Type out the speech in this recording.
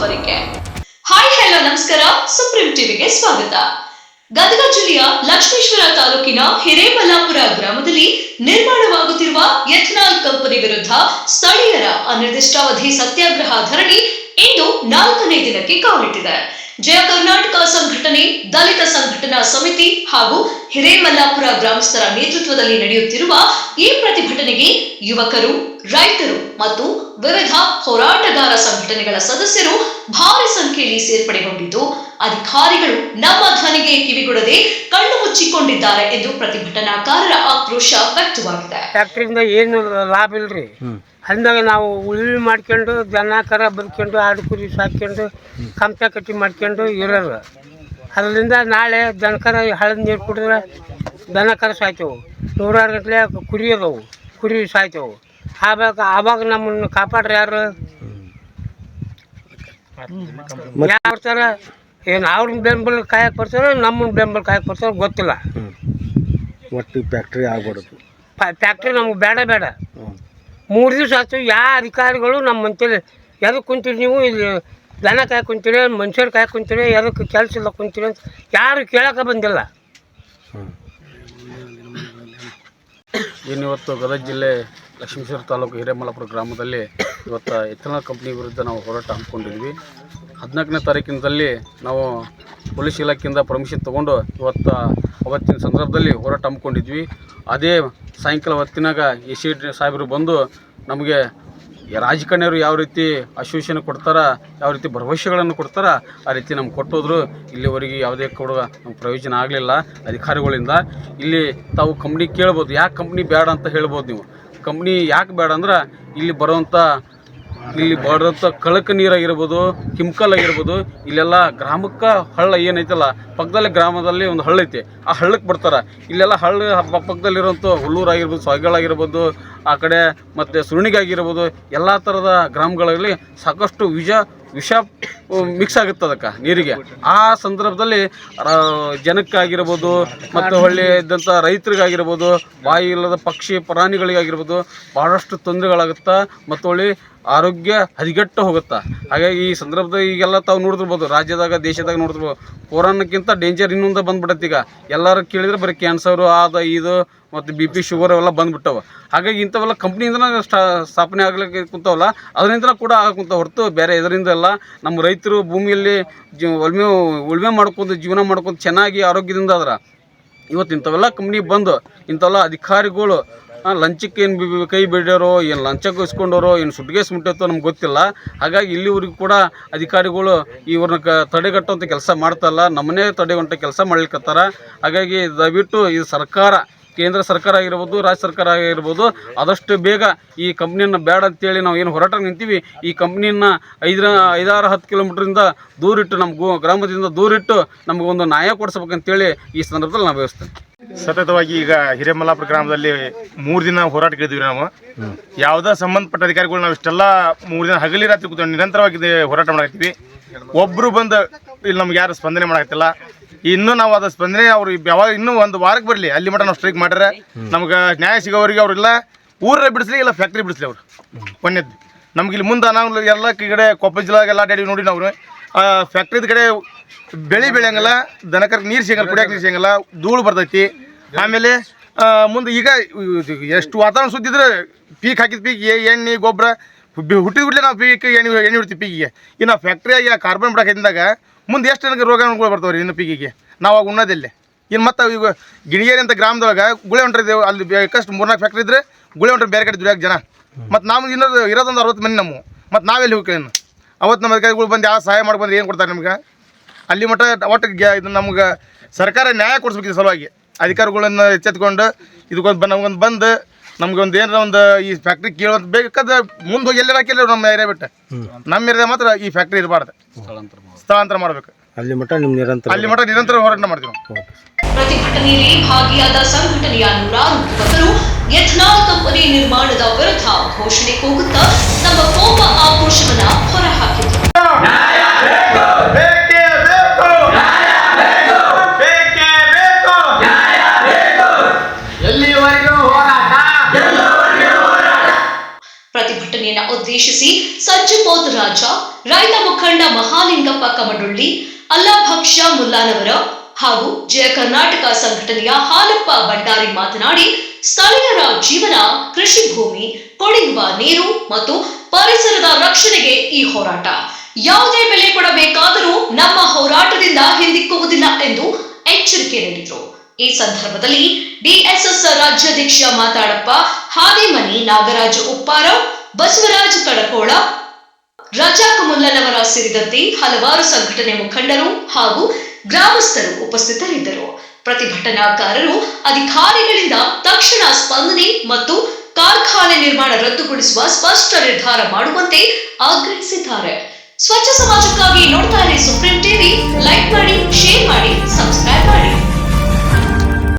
ಮುಂದುವರಿಕೆ hi, hello, ನಮಸ್ಕಾರ. Supreme ಟಿವಿಗೆ ಸ್ವಾಗತ. ಗದಗ ಜಿಲ್ಲೆಯ ಲಕ್ಷ್ಮೇಶ್ವರ ತಾಲೂಕಿನ ಹಿರೇಮಲ್ಲಾಪುರ ಗ್ರಾಮದಲ್ಲಿ ನಿರ್ಮಾಣವಾಗುತ್ತಿರುವ ಎಥನಾಲ್ ಕಂಪನಿ ವಿರುದ್ಧ ಸ್ಥಳೀಯರ ಅನಿರ್ದಿಷ್ಟಾವಧಿ ಸತ್ಯಾಗ್ರಹ ಧರಣಿ ಇಂದು ನಾಲ್ಕನೇ ದಿನಕ್ಕೆ ಕಾಲಿಟ್ಟಿದೆ. ಜಯ ಕರ್ನಾಟಕ ಸಂಘಟನೆ, ದಲಿತ ಸಂಘಟನಾ ಸಮಿತಿ ಹಾಗೂ ಹಿರೇಮಲ್ಲಾಪುರ ಗ್ರಾಮಸ್ಥರ ನೇತೃತ್ವದಲ್ಲಿ ನಡೆಯುತ್ತಿರುವ ಈ ಪ್ರತಿಭಟನೆಗೆ ಯುವಕರು, ರೈತರು ಮತ್ತು ವಿವಿಧ ಹೋರಾಟಗಾರ ಸಂಘಟನೆಗಳ ಸದಸ್ಯರು ಭಾರಿ ಸಂಖ್ಯೆಯಲ್ಲಿ ಸೇರ್ಪಡೆಗೊಂಡಿದ್ದು, ಅಧಿಕಾರಿಗಳು ನಮ್ಮ ಧ್ವನಿಗೆ ಕಿವಿಗೊಡದೆ ಕಣ್ಣು ಮುಚ್ಚಿಕೊಂಡಿದ್ದಾರೆ ಎಂದು ಪ್ರತಿಭಟನಾಕಾರರ ಆಕ್ರೋಶ ವ್ಯಕ್ತವಾಗಿದೆ. ಫ್ಯಾಕ್ಟ್ರಿಯಿಂದ ಏನು ಲಾಭ ಇಲ್ರಿ? ಅಂದಾಗ ನಾವು ಉಳ್ಳಿ ಮಾಡ್ಕೊಂಡು ದನ ಕರ ಬದುಕೊಂಡು ಆಡು ಕುರಿ ಸಾಕೊಂಡು ಕಂಪ ಕಟ್ಟಿ ಮಾಡ್ಕೊಂಡು ಇರೋರು. ಅದರಿಂದ ನಾಳೆ ದನ ಕರ ಹಳದ ನೀರು ಕುಡಿದ್ರೆ ದನ ಕರ ಸಾಯ್ತೇವೆ. ನೂರಾರು ಗಂಟಲೆ ಕುರಿ ಅದಾವು. ಕುರಿ ಸಾಯ್ತೇವು. ಆವಾಗ ಆವಾಗ ನಮ್ಮನ್ನು ಕಾಪಾಡ್ರಿ ಯಾರು? ಯಾವ ಬರ್ತಾರ ಏನು ಅವ್ರನ್ನ ಬೆಂಬಲ ಕಾಯಕ್ಕೆ ಬರ್ತಾರೋ ನಮ್ಮನ್ನ ಬೆಂಬಲ ಕಾಯಕ್ಕೆ ಬರ್ತಾರೋ ಗೊತ್ತಿಲ್ಲ. ಒಟ್ಟು ಫ್ಯಾಕ್ಟ್ರಿ ಆಗ್ಬಾರ್ದು. ಫ್ಯಾಕ್ಟ್ರಿ ನಮ್ಗೆ ಬೇಡ ಬೇಡ. ಮೂರು ದಿವಸ ಆಯ್ತು ಯಾವ ಅಧಿಕಾರಿಗಳು ನಮ್ಮ ಮಂತೇಳಿ ಎದಕ್ಕೆ ಕುಂತೀರಿ ನೀವು? ಇಲ್ಲಿ ದನ ಕಾಯಕ್ಕೆ ಕುಂತೀರಿ ಮನುಷ್ಯರು ಕಾಯಕ್ಕೆ ಕುಂತೀರಿ ಎದಕ್ಕೆ ಕೆಲಸ ಇಲ್ಲ ಕುಂತೀರಿ ಅಂತ ಯಾರು ಕೇಳೋಕೆ ಬಂದಿಲ್ಲ. ಇನ್ನಿವತ್ತು ಗದಗ ಜಿಲ್ಲೆ ಲಕ್ಷ್ಮೀಶ್ವರ ತಾಲೂಕು ಹಿರೇಮಲಾಪುರ ಗ್ರಾಮದಲ್ಲಿ ಇವತ್ತು ಎಥನಾಲ್ ಕಂಪ್ನಿ ವಿರುದ್ಧ ನಾವು ಹೋರಾಟ ಹಮ್ಮಿಕೊಂಡಿದ್ವಿ. ಹದಿನಾಲ್ಕನೇ ತಾರೀಕಿನದಲ್ಲಿ ನಾವು ಪೊಲೀಸ್ ಇಲಾಖೆಯಿಂದ ಪರ್ಮಿಷನ್ ತೊಗೊಂಡು ಇವತ್ತು ಅವತ್ತಿನ ಸಂದರ್ಭದಲ್ಲಿ ಹೋರಾಟ ಹಮ್ಮಿಕೊಂಡಿದ್ವಿ. ಅದೇ ಸಾಯಂಕಾಲ ಹೊತ್ತಿನಾಗ ಎ ಸಿ ಸಾಹೇಬರು ಬಂದು ನಮಗೆ ರಾಜಕಾರಣಿಯವರು ಯಾವ ರೀತಿ ಆಶ್ವಾಸನೆ ಕೊಡ್ತಾರ, ಯಾವ ರೀತಿ ಭರವಸೆಗಳನ್ನು ಕೊಡ್ತಾರ, ಆ ರೀತಿ ನಮ್ಗೆ ಕೊಟ್ಟೋದ್ರು. ಇಲ್ಲಿವರೆಗೆ ಯಾವುದೇ ಕೊಡುವ ನಮ್ಗೆ ಪ್ರಯೋಜನ ಆಗಲಿಲ್ಲ ಅಧಿಕಾರಿಗಳಿಂದ. ಇಲ್ಲಿ ತಾವು ಕಂಪ್ನಿ ಕೇಳ್ಬೋದು. ಯಾಕೆ ಕಂಪ್ನಿ ಬೇಡ ಅಂತ ಹೇಳ್ಬೋದು ನೀವು? ಕಂಪ್ನಿ ಯಾಕೆ ಬೇಡ ಅಂದ್ರೆ ಇಲ್ಲಿ ಬರುವಂಥ ಇಲ್ಲಿ ಬರೋಂಥ ಕಳಕ ನೀರಾಗಿರ್ಬೋದು, ಕೆಮಿಕಲ್ ಆಗಿರ್ಬೋದು, ಇಲ್ಲೆಲ್ಲ ಗ್ರಾಮಕ್ಕೆ ಹಳ್ಳ ಏನೈತಲ್ಲ, ಪಕ್ಕದಲ್ಲಿ ಗ್ರಾಮದಲ್ಲಿ ಒಂದು ಹಳ್ಳ ಐತಿ. ಆ ಹಳ್ಳಕ್ಕೆ ಬರ್ತಾರೆ. ಇಲ್ಲೆಲ್ಲ ಹಳ್ಳ ಪಕ್ಕದಲ್ಲಿರೋಂಥ ಹುಲ್ಲೂರು ಆಗಿರ್ಬೋದು ಸೊಯ್ಗಳಾಗಿರ್ಬೋದು ಆ ಕಡೆ ಮತ್ತು ಸುರುಣಿಗೆ ಆಗಿರ್ಬೋದು ಎಲ್ಲ ಥರದ ಗ್ರಾಮಗಳಲ್ಲಿ ಸಾಕಷ್ಟು ವಿಷ ವಿಷ ಮಿಕ್ಸ್ ಆಗುತ್ತೆ ಅದಕ್ಕೆ ನೀರಿಗೆ. ಆ ಸಂದರ್ಭದಲ್ಲಿ ಜನಕ್ಕಾಗಿರ್ಬೋದು, ಮತ್ತು ಹೊಳ್ಳಿ ಇದ್ದಂಥ ರೈತರಿಗಾಗಿರ್ಬೋದು, ಬಾಯಿ ಇಲ್ಲದ ಪಕ್ಷಿ, ಪ್ರಾಣಿಗಳಿಗಾಗಿರ್ಬೋದು ಭಾಳಷ್ಟು ತೊಂದರೆಗಳಾಗುತ್ತಾ, ಮತ್ತು ಹೊಳ್ಳಿ ಆರೋಗ್ಯ ಹದಿಗೆಟ್ಟು ಹೋಗುತ್ತಾ? ಹಾಗಾಗಿ ಈ ಸಂದರ್ಭದಲ್ಲಿ ಈಗೆಲ್ಲ ತಾವು ನೋಡ್ತಿರ್ಬೋದು ರಾಜ್ಯದಾಗ, ದೇಶದಾಗ ನೋಡ್ತಿರ್ಬೋದು ಕೊರೋನಾಕ್ಕಿಂತ ಡೇಂಜರ್ ಇನ್ನೊಂದು ಬಂದ್ಬಿಡತ್ತೆ ಈಗ. ಎಲ್ಲರೂ ಕೇಳಿದ್ರೆ ಬರೀ ಕ್ಯಾನ್ಸರು ಆದ ಇದು, ಮತ್ತು ಬಿ ಪಿ ಶುಗರ್ ಅವೆಲ್ಲ ಬಂದ್ಬಿಟ್ಟವ. ಹಾಗಾಗಿ ಇಂಥವೆಲ್ಲ ಕಂಪ್ನಿಯಿಂದನೇ ಸ್ಟಾ, ಸ್ಥಾಪನೆ ಆಗ್ಲಿಕ್ಕೆ ಕುಂತವಲ್ಲ ಅದರಿಂದ ಕೂಡ ಕುಂತ ಹೊರತು ಬೇರೆ ಇದರಿಂದ ಅಲ್ಲ ನಮ್ಮ ರೈತರು ಭೂಮಿಯಲ್ಲಿ ಜೀ ಉಳ್ಮೆ ಉಳ್ಮೆ ಮಾಡ್ಕೊಂಡು, ಜೀವನ ಮಾಡ್ಕೊಂಡು ಚೆನ್ನಾಗಿ ಆರೋಗ್ಯದಿಂದ ಆದ್ರೆ. ಇವತ್ತು ಇಂಥವೆಲ್ಲ ಕಂಪ್ನಿ ಬಂದು, ಇಂಥವೆಲ್ಲ ಅಧಿಕಾರಿಗಳು ಆ, ಲಂಚಕ್ಕೆ ಏನು ಕೈ ಬಿಡ್ಯಾರೋ ಏನು ಲಂಚಕ್ಕೆ ಇಸ್ಕೊಂಡೋರೋ ಏನು ಸುಟ್ಗೇಸ್ ಮುಟ್ಟೈತೋ ನಮ್ಗೆ ಗೊತ್ತಿಲ್ಲ. ಹಾಗಾಗಿ ಇಲ್ಲಿವರೆಗೂ ಕೂಡ ಅಧಿಕಾರಿಗಳು ಇವ್ರನ್ನ ಕ ತಡೆಗಟ್ಟುವಂಥ ಕೆಲಸ ಮಾಡ್ತಲ್ಲ ನಮ್ಮನೇ ತಡೆಗಂಟ ಕೆಲಸ ಮಾಡ್ಲಿಕ್ಕತ್ತಾರ ಹಾಗಾಗಿ ದಯವಿಟ್ಟು ಇದು ಸರ್ಕಾರ ಕೇಂದ್ರ ಸರ್ಕಾರ ಆಗಿರ್ಬೋದು ರಾಜ್ಯ ಸರ್ಕಾರ ಆಗಿರ್ಬೋದು ಆದಷ್ಟು ಬೇಗ ಈ ಕಂಪ್ನಿಯನ್ನು ಬೇಡ ಅಂತೇಳಿ ನಾವು ಏನು ಹೋರಾಟ ನಿಂತೀವಿ. ಈ ಕಂಪ್ನಿಯನ್ನು ಐದರ ಐದಾರು ಹತ್ತು ಕಿಲೋಮೀಟ್ರಿಂದ ದೂರಿಟ್ಟು ನಮ್ಮ ಗ್ರಾಮದಿಂದ ದೂರಿಟ್ಟು ನಮಗೊಂದು ನ್ಯಾಯ ಕೊಡಿಸ್ಬೇಕಂತೇಳಿ ಈ ಸಂದರ್ಭದಲ್ಲಿ ನಾವು ವ್ಯವಸ್ಥೆ ಸತತವಾಗಿ ಈಗ ಹಿರೇಮಲ್ಲಾಪುರ ಗ್ರಾಮದಲ್ಲಿ ಮೂರು ದಿನ ಹೋರಾಟ ಕೇಳಿದ್ವಿ ನಾವು. ಯಾವುದೇ ಸಂಬಂಧಪಟ್ಟ ಅಧಿಕಾರಿಗಳು ನಾವು ಇಷ್ಟೆಲ್ಲ ಮೂರು ದಿನ ಹಗಲಿ ರಾತ್ರಿ ಕೂತ್ಕೊಂಡು ನಿರಂತರವಾಗಿ ಹೋರಾಟ ಮಾಡಾಕತ್ತೀವಿ. ಒಬ್ಬರು ಬಂದು ಇಲ್ಲಿ ನಮ್ಗೆ ಯಾರು ಸ್ಪಂದನೆ ಮಾಡಾಕತ್ತಿಲ್ಲ. ಇನ್ನೂ ನಾವು ಅದು ಸ್ಪಂದನೆ ಅವ್ರು ಯಾವಾಗ ಇನ್ನೂ ಒಂದು ವಾರಕ್ಕೆ ಬರಲಿ, ಅಲ್ಲಿ ಮಟ್ಟ ನಾವು ಸ್ಟ್ರೈಕ್ ಮಾಡ್ರೆ ನಮ್ಗೆ ನ್ಯಾಯ ಸಿಗೋರಿಗೆ ಅವ್ರಿಲ್ಲ ಊರ ಬಿಡಿಸ್ಲಿ, ಇಲ್ಲ ಫ್ಯಾಕ್ಟ್ರಿ ಬಿಡಿಸ್ಲಿ ಅವರು. ಒಂದೇದ್ದು ನಮ್ಗೆ ಇಲ್ಲಿ ಮುಂದೆ ನಾವು ಎಲ್ಲ ಕಡೆ ಕೊಪ್ಪ ಜಿಲ್ಲಾಗೆಲ್ಲ ಅಡ್ಡಾಡಿ ನೋಡಿ ನಾವು. ಫ್ಯಾಕ್ಟ್ರಿದ ಕಡೆ ಬೆಳೆ ಬೆಳೆಯಂಗಲ್ಲ ದನಕರ್ ನೀರು ಸಿಗಲ್ಲ ಕುಡಿಯಕ್ಕೆ ನೀರು ಸಿಗಲ್ಲ ಧೂಳು ಬರ್ತೈತಿ. ಆಮೇಲೆ ಮುಂದೆ ಈಗ ಎಷ್ಟು ವಾತಾವರಣ ಸುದ್ದಿದ್ರೆ ಪೀಕ್ ಹಾಕಿದ ಪೀಕ್ ಎಣ್ಣೆ, ಗೊಬ್ಬರ ಹುಟ್ಟಿದ ಬಿಡಲೇ ನಾವು ಪೀಕ್, ಎಣ್ಣೆ ಎಣ್ಣೆ ಹುಡ್ತೀವಿ ಪೀಕಿಗೆ. ಇನ್ನು ಫ್ಯಾಕ್ಟ್ರಿಯಾಗಿ ಕಾರ್ಬನ್ ಬಿಡಾಕಿದ್ದಾಗ ಮುಂದೆ ಎಷ್ಟು ನನಗೆ ರೋಗ ಬರ್ತಾವೆ ರೀ ಇನ್ನು ಪೀಕಿಗೆ? ನಾವು ಆಗ ಉಣ್ಣೋದಿಲ್ಲೇ. ಇನ್ನು ಮತ್ತೆ ಈಗ ಗಿಣಿಗೇರಿ ಅಂತ ಗ್ರಾಮದೊಳಗೆ ಗುಳೆ ಹೊಂಟ್ರಿ ಅಲ್ಲಿ ಬೇಕಷ್ಟು ಮೂರ್ನಾಲ್ಕು ಫ್ಯಾಕ್ಟ್ರಿ ಇದ್ರೆ ಗುಳೆ ಹೊಂಟ್ರೆ ಬೇರೆ ಕಡೆ ದುಡಿಯೋಕೆ ಜನ. ಮತ್ತು ನಾವು ಇನ್ನೊಂದು ಇರೋದೊಂದು ಅರವತ್ತು ಮಂದಿ ನಮ್ಮ. ಮತ್ತು ನಾವೆಲ್ಲಿ ಹೋಗ್ಕೇನು ಅವತ್ತು ನಮ್ಮ ಅಧಿಕಾರಿಗಳು ಬಂದು ಯಾವ ಸಹಾಯ ಮಾಡಿ ಬಂದ್ರೆ ಏನು ಕೊಡ್ತಾರೆ ನಿಮ್ಗೆ? ಅಲ್ಲಿ ಮಟ್ಟ ಒಟ್ಟು ಗ್ಯಾ ಇದು ನಮ್ಗೆ ಸರ್ಕಾರ ನ್ಯಾಯ ಕೊಡಿಸ್ಬೇಕು ಸಲುವಾಗಿ. ಅಧಿಕಾರಿಗಳನ್ನು ಎಚ್ಚೆತ್ಕೊಂಡು ಇದಕ್ಕೊಂದು ನಮಗೊಂದು ನಮ್ಗೊಂದು ಬಂದು ನಮ್ಗೆ ಒಂದು ಏನಾರ ಒಂದು ಈ ಫ್ಯಾಕ್ಟ್ರಿ ಕೇಳೋದು ಬೇಕಾದ್ರೆ ಮುಂದೆ ಹೋಗಿ ಎಲ್ಲರ ಕೇಳಿ ನಮ್ಮ ಏರಿಯಾ ಬಿಟ್ಟು. ನಮ್ಮ ಏರಿಯಾ ಮಾತ್ರ ಈ ಫ್ಯಾಕ್ಟ್ರಿ ಇರಬಾರ್ದು. ಸ್ಥಳಾಂತರ ಮಾಡ್ಬೇಕು. ಅಲ್ಲಿ ಮಟ್ಟ ನಿಮ್ಮ ನಿರಂತರ ಅಲ್ಲಿ ಮಟ್ಟ ನಿರಂತರ ಹೋರಾಟ ಮಾಡ್ತೀವಿ ಪ್ರತಿಭಟನೆಯಲ್ಲಿ ಭಾಗಿಯಾದ ಸಂಘಟನೆಯ ನೂರಾರು ಯುವಕರು ಎಥನಾಲ್ ಕಂಪನಿ ನಿರ್ಮಾಣದ ವಿರುದ್ಧ ಘೋಷಣೆ ಕೂಗುತ್ತಾ ಪ್ರತಿಭಟನೆಯನ್ನ ಉದ್ದೇಶಿಸಿ ಸಂಜುಪೋತ್ ರಾಜ, ರೈತ ಮುಖಂಡ ಮಹಾಲಿಂಗಪ್ಪ ಕಮಡುಳ್ಳಿ ಅಲ್ಲಾಭಕ್ಷ ಮುಲ್ಲಾನವರ ಹಾಗೂ ಜಯ ಕರ್ನಾಟಕ ಸಂಘಟನೆಯ ಹಾಲಪ್ಪ ಭಂಡಾರಿ ಮಾತನಾಡಿ, ಸ್ಥಳೀಯರ ಜೀವನ, ಕೃಷಿ ಭೂಮಿ, ಕುಡಿಯುವ ನೀರು ಮತ್ತು ಪರಿಸರದ ರಕ್ಷಣೆಗೆ ಈ ಹೋರಾಟ. ಯಾವುದೇ ಬೆಲೆ ಕೊಡಬೇಕಾದರೂ ನಮ್ಮ ಹೋರಾಟದಿಂದ ಹಿಂದಿಕ್ಕುವುದಿಲ್ಲ ಎಂದು ಎಚ್ಚರಿಕೆ ನೀಡಿದರು. ಈ ಸಂದರ್ಭದಲ್ಲಿ ಡಿಎಸ್ಎಸ್ ರಾಜ್ಯಾಧ್ಯಕ್ಷ ಮಾತಾಡಪ್ಪ ಹಾದಿಮನಿ ನಾಗರಾಜ ಉಪ್ಪಾರ ಬಸವರಾಜ ಕಡಕೋಳ ರಜಾಕ್ ಮುಲ್ಲನವರ ಸೇರಿದಂತೆ ಹಲವಾರು ಸಂಘಟನೆ ಮುಖಂಡರು ಹಾಗೂ ಗ್ರಾಮಸ್ಥರು ಉಪಸ್ಥಿತರಿದ್ದರು. ಪ್ರತಿಭಟನಾಕಾರರು ಅಧಿಕಾರಿಗಳಿಂದ ತಕ್ಷಣ ಸ್ಪಂದನೆ ಮತ್ತು ಕಾರ್ಖಾನೆ ನಿರ್ಮಾಣ ರದ್ದುಗೊಳಿಸುವ ಸ್ಪಷ್ಟ ನಿರ್ಧಾರ ಮಾಡುವಂತೆ ಆಗ್ರಹಿಸಿದ್ದಾರೆ. ಸ್ವಚ್ಛ ಸಮಾಜಕ್ಕಾಗಿ ನೋಡ್ತಾ ಇರಿ ಸುಪ್ರೀಂ ಟಿವಿ